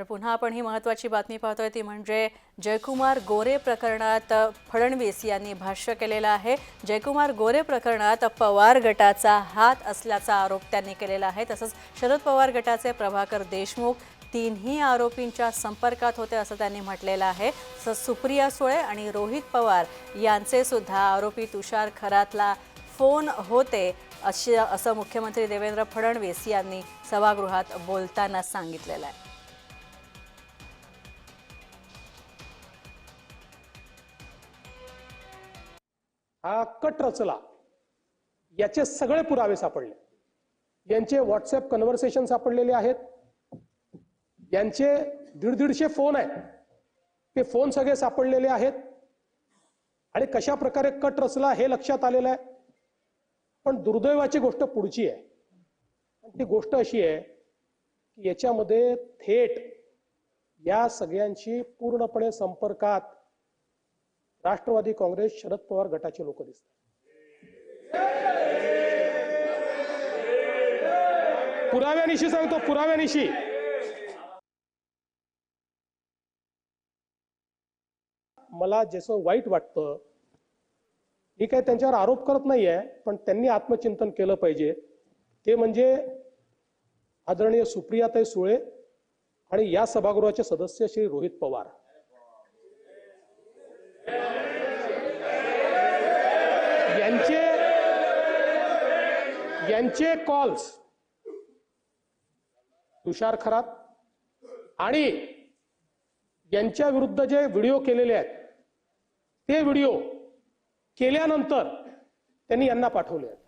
तर पुन्हा आपण ही महत्त्वाची बातमी पाहतोय ती म्हणजे जयकुमार गोरे प्रकरणात फडणवीस यांनी भाष्य केलेलं आहे. जयकुमार गोरे प्रकरणात पवार गटाचा हात असल्याचा आरोप त्यांनी केलेला आहे. तसंच शरद पवार गटाचे प्रभाकर देशमुख तीनही आरोपींच्या संपर्कात होते असं त्यांनी म्हटलेलं आहे. तसंच सुप्रिया सुळे आणि रोहित पवार यांचे सुद्धा आरोपी तुषार खरातला फोन होते असे असं मुख्यमंत्री देवेंद्र फडणवीस यांनी सभागृहात बोलताना सांगितलेलं आहे. हा कट रचला. याचे सगळे पुरावे सापडले. यांचे व्हॉट्सअप कन्व्हर्सेशन सापडलेले आहेत. यांचे दीड दीडशे फोन आहेत. ते फोन सगळे सापडलेले आहेत. आणि कशा प्रकारे कट रचला हे लक्षात आलेलं आहे. पण दुर्दैवाची गोष्ट पुढची आहे. ती गोष्ट अशी आहे की याच्यामध्ये थेट या सगळ्यांशी पूर्णपणे संपर्कात राष्ट्रवादी काँग्रेस शरद पवार गटाचे लोक दिसतात. पुराव्यानिशी सांगतो पुराव्यानिशी मला जसं वाईट वाटतं मी काय त्यांच्यावर आरोप करत नाहीये पण त्यांनी आत्मचिंतन केलं पाहिजे. ते म्हणजे आदरणीय सुप्रियाताई सुळे आणि या सभागृहाचे सदस्य श्री रोहित पवार यांचे यांचे कॉल्स तुषार खरात. आणि यांच्या विरुद्ध जे व्हिडिओ केलेले आहेत ते व्हिडिओ केल्यानंतर त्यांनी यांना पाठवले आहेत.